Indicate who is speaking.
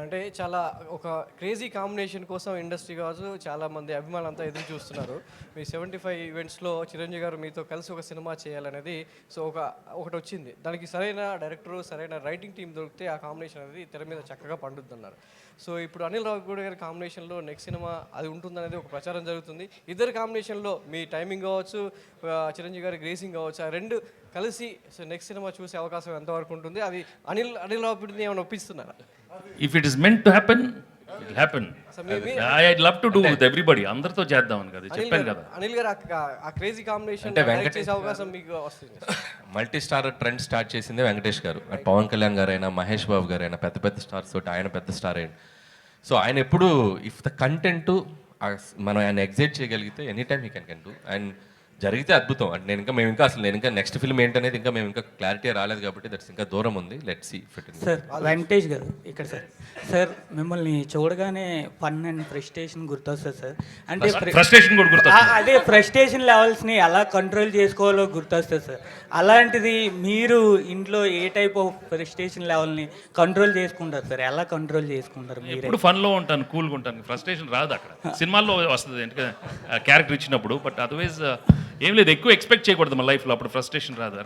Speaker 1: అంటే చాలా ఒక క్రేజీ కాంబినేషన్ కోసం ఇండస్ట్రీ కావచ్చు చాలా మంది అభిమానులు అంతా ఎదురు చూస్తున్నారు. మీ సెవెంటీ ఫైవ్ ఈవెంట్స్లో చిరంజీవి గారు మీతో కలిసి ఒక సినిమా చేయాలనేది సో ఒక ఒకటి వచ్చింది. దానికి సరైన డైరెక్టర్ సరైన రైటింగ్ టీం దొరికితే ఆ కాంబినేషన్ అనేది తెర మీద చక్కగా పండుద్దన్నారు సో ఇప్పుడు అనిల్ రావుగూడ గారి కాంబినేషన్లో నెక్స్ట్ సినిమా అది ఉంటుందనేది ఒక ప్రచారం జరుగుతుంది. ఇద్దరు కాంబినేషన్లో మీ టైమింగ్ కావచ్చు చిరంజీవి గారి గ్రేసింగ్ కావచ్చు ఆ రెండు కలిసి సో నెక్స్ట్ సినిమా చూసే అవకాశం ఎంతవరకు ఉంటుంది? అది అనిల్ అనిల్ రావుడిని ఏమైనా ఒప్పిస్తున్నారా?
Speaker 2: If it is meant to happen it happen I love to do with everybody అందరితో చేద్దామని కదా చెప్పాను కదా.
Speaker 1: అనిల్ గారు ఆ- క్రేజీ కాంబినేషన్
Speaker 3: అంటే వెంకటేష్
Speaker 1: అవకాశం మీకు వస్తుంది.
Speaker 3: మల్టీ స్టార్ ట్రెండ్ స్టార్ట్ చేసిందే వెంకటేష్ గారు. అటు పవన్ కళ్యాణ్ గారు అయినా మహేష్ బాబు గారు అయినా పెద్ద పెద్ద స్టార్స్ తోటి ఆయన పెద్ద స్టార్ అయ్యింది సో ఆయన ఎప్పుడు ఇఫ్ ద కంటెంట్ మనం ఆయన ఎగ్జైట్ చేయగలిగితే any time he can can do and జరిగితే అద్భుతం. అంటే నేను ఇంకా మేము ఇంకా అసలు నేను ఇంకా నెక్స్ట్ ఫిల్మ్ ఏంటనేది ఇంకా మేము ఇంకా క్లారిటీ రాలేదు కాబట్టి దట్స్ ఇంకా దూరం ఉంది. Let see fit
Speaker 4: sir Venkatesh garu ఇక్కడ సార్. సార్ మిమ్మల్ని చూడగానే ఫన్ అండ్ ఫ్రస్ట్రేషన్ గుర్తొస్తుంది సార్. అంటే
Speaker 2: ఫ్రస్ట్రేషన్ కూడా గుర్తు
Speaker 4: ఆ, అదే ఫ్రస్ట్రేషన్ లెవెల్స్ని ఎలా కంట్రోల్ చేసుకోవాలో గుర్తొస్తుంది సార్. అలాంటిది మీరు ఇంట్లో ఏ టైప్ ఆఫ్ ఫ్రస్ట్రేషన్ లెవెల్ని కంట్రోల్ చేసుకుంటారు సార్? ఎలా కంట్రోల్ చేసుకుంటారు మీరే?
Speaker 2: ఎప్పుడు ఫన్లో ఉంటాను కూల్గా ఉంటాను. ఫ్రస్ట్రేషన్ రాదు అక్కడ. సినిమాల్లో వస్తుంది ఎందుకంటే క్యారెక్టర్ ఇచ్చినప్పుడు. బట్ అదర్వైజ్ ఏం లేదు ఎక్కువ ఎక్స్పెక్ట్ చేయకూడదు మన లైఫ్లో అప్పుడు ఫ్రస్ట్రేషన్ రాదు